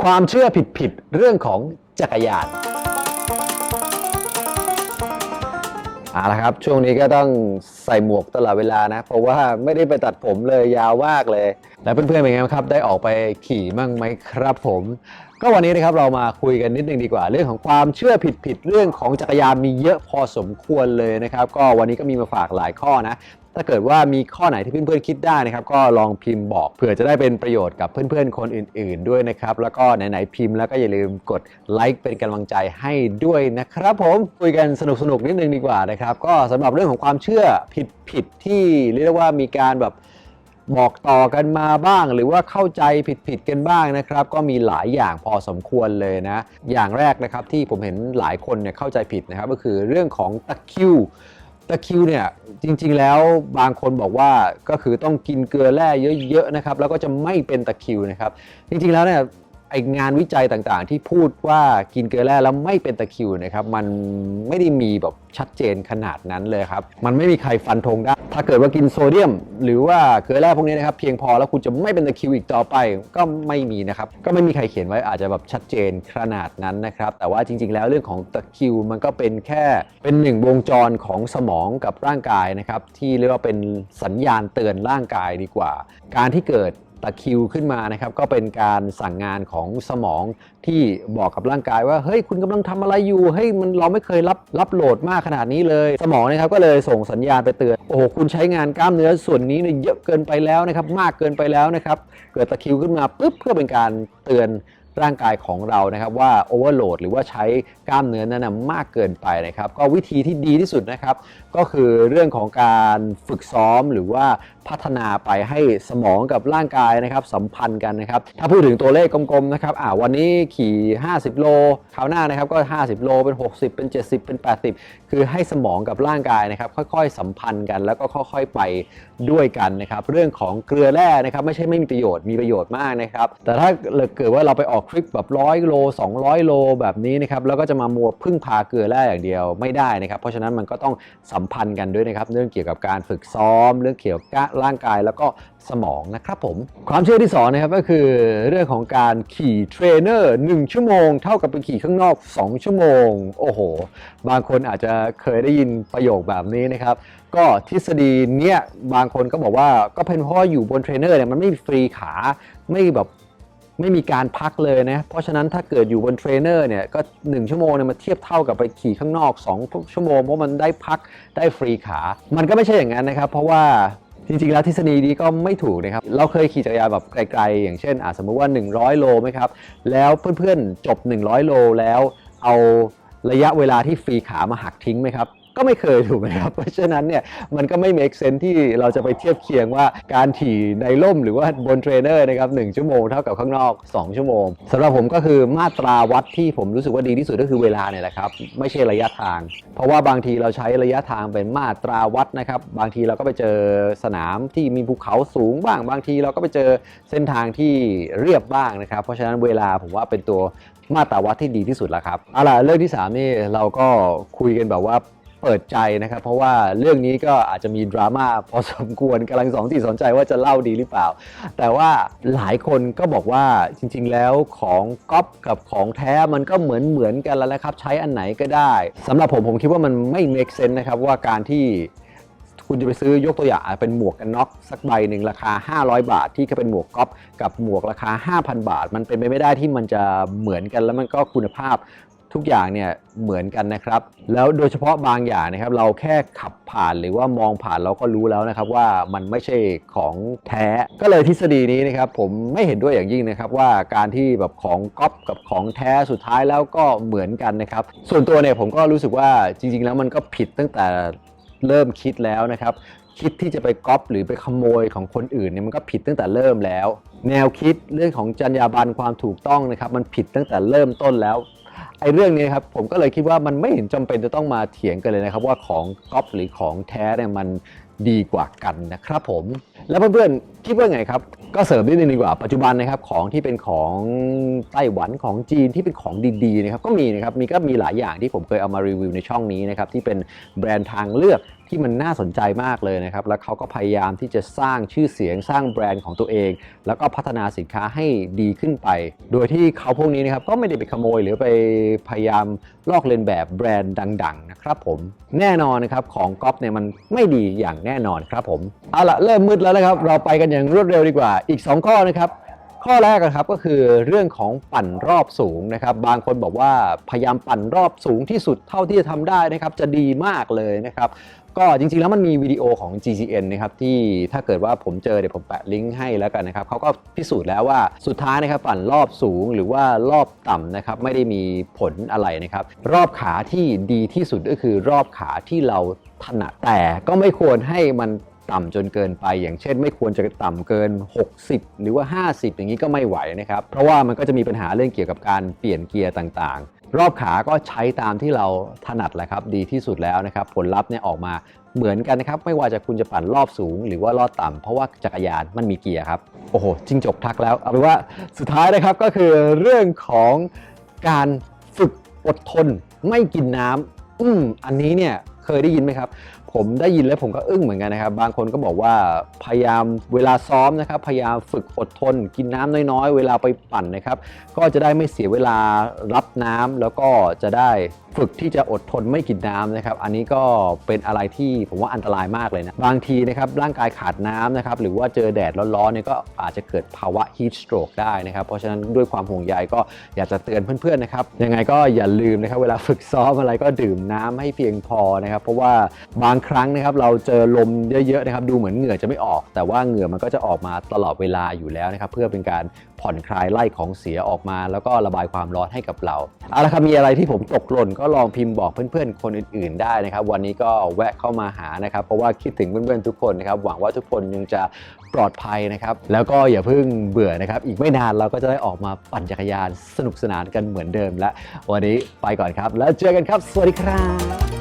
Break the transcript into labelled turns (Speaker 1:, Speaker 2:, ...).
Speaker 1: ความเชื่อผิดๆเรื่องของจักรยานเอาละครับ ช่วงนี้ก็ต้องใส่หมวกตลอดเวลานะ เพราะว่าไม่ได้ไปตัดผมเลยยาวมากเลย แล้วเพื่อนๆเป็นไงครับ ได้ออกไปขี่มั่งไหมครับผม ก็วันนี้นะครับเรามาคุยกันนิดนึงดีกว่า เรื่องของความเชื่อผิดๆเรื่องของจักรยานมีเยอะพอสมควรเลยนะครับ ก็วันนี้ก็มีมาฝากหลายข้อนะ ถ้าเกิดว่ามีข้อไหนที่เพื่อนๆคิดได้นะครับ ก็ลองพิมพ์บอกเผื่อจะได้เป็นประโยชน์กับเพื่อนๆ คนอื่น ๆ ด้วยนะครับ แล้วก็ไหนๆพิมพ์แล้วก็อย่าลืมกดไลค์เป็นกำลังใจให้ด้วยนะครับผมคุยกันสนุกๆนิดนึงดีกว่านะครับ ก็สำหรับเรื่องของความเชื่อผิดๆที่เรียกว่ามีการแบบบอกต่อกันมาบ้าง หรือว่าเข้าใจผิดๆกันบ้างนะครับ ก็มีหลายอย่างพอสมควรเลยนะ อย่างแรกนะครับที่ผมเห็นหลายคนเนี่ยเข้าใจผิดนะครับ ก็คือเรื่องของตะคิว ตะคิวเนี่ยจริงๆแล้วบางคนบอกว่าก็คือต้องกินเกลือแร่เยอะๆนะครับแล้วก็จะไม่เป็นตะคิวนะครับ จริงๆแล้วเนี่ยไองานวิจัยต่างๆ ที่พูดว่ากินเกลือแร่แล้วไม่เป็นตะคิวนะครับ มันไม่ได้มีแบบชัดเจนขนาดนั้นเลยครับ มันไม่มีใครฟันธงได้ ถ้าเกิดว่ากินโซเดียม หรือว่าเกลือแร่พวกนี้นะครับเพียงพอแล้วคุณจะไม่เป็นตะคริวอีกต่อไปก็ไม่มีนะครับ ก็ไม่มีใครเขียนไว้อาจจะแบบชัดเจนขนาดนั้นนะครับ แต่ว่าจริง ๆ แล้วเรื่องของตะคริวมันก็เป็นแค่เป็นหนึ่งวงจรของสมองกับร่างกายนะครับที่เรียกว่าเป็นสัญญาณเตือนร่างกายดีกว่า การที่เกิด ตะคิวขึ้นมานะครับ ก็เป็นการสั่งงานของสมองที่บอกกับร่างกายว่าเฮ้ยคุณกำลังทำอะไรอยู่เฮ้ยมันเราไม่เคยรับรับโหลดมากขนาดนี้เลย สมองนะครับก็เลยส่งสัญญาณไปเตือนโอ้โหคุณใช้งานกล้ามเนื้อส่วนนี้เนี่ยเยอะเกินไปแล้วนะครับ มากเกินไปแล้วนะครับ เกิดตะคิวขึ้นมาปุ๊บเพื่อเป็นการเตือน ร่างกายของเรานะครับว่าโอเวอร์โหลดหรือว่าใช้กล้ามเนื้อนั้นนะมากเกินไปนะครับ ก็วิธีที่ดีที่สุดนะครับ ก็คือเรื่องของการฝึกซ้อมหรือว่าพัฒนาไปให้สมองกับร่างกายนะครับ สัมพันธ์กันนะครับ ถ้าพูดถึงตัวเลขกลมๆนะครับอ่าวันนี้ขี่ 50 โลคราวหน้านะครับก็ 50 โลเป็น 60 เป็น 70 เป็น 80 คือให้สมองกับร่างกายนะครับ ค่อยๆ สัมพันธ์กัน แล้วก็ค่อยๆไปด้วยกันนะครับ เรื่องของเกลือแร่นะครับ ไม่ใช่ไม่มีประโยชน์มีประโยชน์มากนะครับ แต่ถ้าเกิดว่าเราไปออกทริปแบบร้อยโล 200 โลแบบนี้นะครับแล้วก็จะมามัวพึ่งพาเกลือแร่อย่างเดียวไม่ได้นะครับ เพราะฉะนั้นมันก็ต้องสัมพันธ์กันด้วยนะครับ เรื่องเกี่ยวกับการฝึกซ้อม เรื่องเกี่ยวกับร่างกายแล้วก็สมองนะครับผม ความเชื่อที่สองนะครับก็คือเรื่องของการขี่เทรนเนอร์ 1 ชั่วโมง เท่ากับไปขี่ข้างนอก 2 ชั่วโมง โอ้โห บางคนอาจจะเคยได้ยินประโยคแบบนี้นะครับ ก็ทฤษฎีเนี้ยบางคนก็บอกว่าก็เป็นเพราะอยู่บนเทรนเนอร์เนี่ยมันไม่ฟรีขาไม่แบบ ไม่มีการพักเลยนะ เพราะฉะนั้นถ้าเกิดอยู่บนเทรนเนอร์เนี่ยก็ 1 ชั่วโมงเนี่ยมันเทียบเท่ากับไปขี่ข้างนอก 2 ชั่วโมง เพราะมันได้พักได้ฟรีขา มันก็ไม่ใช่อย่างนั้นนะครับ เพราะว่าจริงๆ แล้วทฤษฎีนี้ก็ไม่ถูกนะครับ เราเคยขี่จักรยานแบบไกลๆ อย่างเช่นอาสมมติว่า 100 โลไหมครับ แล้วเพื่อนๆ จบ 100 โลแล้วเอาระยะเวลาที่ฟรีขามาหักทิ้งไหมครับ ก็ไม่เคยถูกไหมครับ เพราะฉะนั้นเนี่ยมันก็ไม่ make sense ที่เราจะไปเทียบเคียงว่าการขี่ในร่มหรือว่าบนเทรนเนอร์นะครับหชั่วโมงเท่ากับข้างนอก 2 ชั่วโมงสำหรับผมก็คือมาตราวัดที่ผมรู้สึกว่าดีที่สุดก็คือเวลาเนี่ยแหละครับไม่ใช่ระยะทาง เพราะว่าบางทีเราใช้ระยะทางเป็นมาตราวัดนะครับบางทีเราก็ไปเจอสนามที่มีภูเขาสูงบ้าง บางทีเราก็ไปเจอเส้นทางที่เรียบบ้างนะครับเพราะฉะนั้นเวลาผมว่าเป็นตัวมาตราวัดที่ดีที่สุดแล้วครับเอาล่ะเรื่องที่สามนี่เราก็คุยกันแบบว่า เปิดใจนะครับ เพราะว่าเรื่องนี้ก็อาจจะมีดราม่าพอสมควรกำลังสองที่สนใจว่าจะเล่าดีหรือเปล่า แต่ว่าหลายคนก็บอกว่าจริง ๆ แล้วของก๊อปกับของแท้มันก็เหมือนเหมือนกันแล้วนะครับใช้อันไหนก็ได้สำหรับผมผมคิดว่ามันไม่ make sense นะครับว่าการที่คุณจะไปซื้อยกตัวอย่างอาจเป็นหมวกกันน็อกสักใบหนึ่งราคา 500 บาท ที่ก็เป็นหมวกก๊อปกับหมวกราคา 5,000 บาท มันเป็นไปไม่ได้ที่มันจะเหมือนกันแล้วมันก็คุณภาพ ทุกอย่างเนี่ยเหมือนกันนะครับ แล้วโดยเฉพาะบางอย่างนะครับเราแค่ขับผ่านหรือว่ามองผ่านเราก็รู้แล้วนะครับว่ามันไม่ใช่ของแท้ ก็เลยทฤษฎีนี้นะครับผมไม่เห็นด้วยอย่างยิ่งนะครับว่าการที่แบบของก๊อปกับของแท้สุดท้ายแล้วก็เหมือนกันนะครับ ส่วนตัวเนี่ยผมก็รู้สึกว่าจริง ๆ แล้วมันก็ผิดตั้งแต่เริ่มคิดแล้วนะครับคิดที่จะไปก๊อปหรือไปขโมยของคนอื่นเนี่ยมันก็ผิดตั้งแต่เริ่มแล้ว แนวคิดเรื่องของจรรยาบรรณความถูกต้องนะครับ มันผิดตั้งแต่เริ่มต้นแล้ว ไอ้เรื่องนี้ครับผมก็เลยคิดว่ามันไม่เห็นจำเป็นจะต้องมาเถียงกันเลยนะครับ ว่าของก๊อปหรือของแท้เนี่ยมันดีกว่ากันนะครับผม แล้วเพื่อนๆคิดว่าไงครับ ก็เสริมนิดนึงดีกว่าปัจจุบันนะครับของที่เป็นของไต้หวันของจีนที่เป็นของดีๆนะครับก็มีนะครับมีก็มีหลายอย่างที่ผมเคยเอามารีวิวในช่องนี้นะครับที่เป็นแบรนด์ทางเลือกที่มันน่าสนใจมากเลยนะครับ แล้วเขาก็พยายามที่จะสร้างชื่อเสียงสร้างแบรนด์ของตัวเอง แล้วก็พัฒนาสินค้าให้ดีขึ้นไป โดยที่เขาพวกนี้นะครับก็ไม่ได้ไปขโมยหรือไปพยายามลอกเลียนแบบแบรนด์ดัง ๆ นะครับผมแน่นอนนะครับของก๊อฟเนี่ยมันไม่ดีอย่างแน่นอนครับผมเอาละเริ่มมืดแล้วนะครับเราไปกันอย่างรวดเร็วดีกว่า อีก 2 ข้อนะครับ ข้อแรกนะครับก็คือเรื่องของปั่นรอบสูงนะครับ บางคนบอกว่าพยายามปั่นรอบสูงที่สุดเท่าที่จะทำได้นะครับจะดีมากเลยนะครับก็จริงๆ แล้วมันมีวิดีโอของ GCN นะครับที่ถ้าเกิดว่าผมเจอเดี๋ยวผมแปะลิงก์ให้แล้วกันนะครับเขาก็พิสูจน์แล้วว่าสุดท้ายนะครับปั่นรอบสูงหรือว่ารอบต่ำนะครับไม่ได้มีผลอะไรนะครับรอบขาที่ดีที่สุดก็คือรอบขาที่เราถนัดแต่ก็ไม่ควรให้มัน ต่ำจนเกินไป อย่างเช่น ไม่ควรจะต่ำเกิน 60 หรือว่า 50 อย่างนี้ก็ไม่ไหวนะครับ เพราะว่ามันก็จะมีปัญหาเรื่องเกี่ยวกับการเปลี่ยนเกียร์ต่างๆ รอบขาก็ใช้ตามที่เราถนัดแหละครับ ดีที่สุดแล้วนะครับ ผลลัพธ์เนี่ยออกมาเหมือนกันนะครับ ไม่ว่าจะคุณจะปั่นรอบสูง หรือว่ารอบต่ำเพราะว่าจักรยานมันมีเกียร์ครับ โอ้โหจิ้งจกทักแล้ว เอาเป็นว่าสุดท้ายนะครับก็คือเรื่องของการฝึกอดทนไม่กินน้ำอืมอันนี้เนี่ยเคยได้ยินไหมครับ ผมได้ยินแล้วผมก็อึ้งเหมือนกันนะครับ บางคนก็บอกว่าพยายามเวลาซ้อมนะครับ พยายามฝึกอดทน กินน้ำน้อยๆ เวลาไปปั่นนะครับ ก็จะได้ไม่เสียเวลารับน้ำแล้วก็จะได้ฝึกที่จะอดทนไม่กินน้ำนะครับ อันนี้ก็เป็นอะไรที่ผมว่าอันตรายมากเลยนะ บางทีนะครับร่างกายขาดน้ำนะครับ หรือว่าเจอแดดร้อนๆเนี่ยก็อาจจะเกิดภาวะ heat stroke ได้นะครับ เพราะฉะนั้นด้วยความห่วงใยก็อยากจะเตือนเพื่อนๆนะครับ ยังไงก็อย่าลืมนะครับ เวลาฝึกซ้อมอะไรก็ดื่มน้ำให้เพียงพอนะครับ เพราะว่าบางครั้งนะครับเราเจอลมเยอะๆนะครับดูเหมือนเหงื่อจะไม่ออก แต่ว่าเหงื่อมันก็จะออกมาตลอดเวลาอยู่แล้วนะครับเพื่อเป็นการผ่อนคลายไล่ของเสียออกมา แล้วก็ระบายความร้อนให้กับเราเอาละครับมีอะไรที่ผมตกหล่นก็ลองพิมพ์บอกเพื่อนๆ คนอื่น ๆ ได้นะครับ วันนี้ก็แวะเข้ามาหานะครับเพราะว่าคิดถึงเพื่อนๆทุกคนนะครับหวังว่าทุกคนยังจะปลอดภัยนะครับแล้วก็อย่าเพิ่งเบื่อนะครับอีกไม่นานเราก็จะได้ออกมาปั่นจักรยานสนุกสนานกันเหมือนเดิมและวันนี้ไปก่อนครับ แล้วเจอกันครับ สวัสดีครับ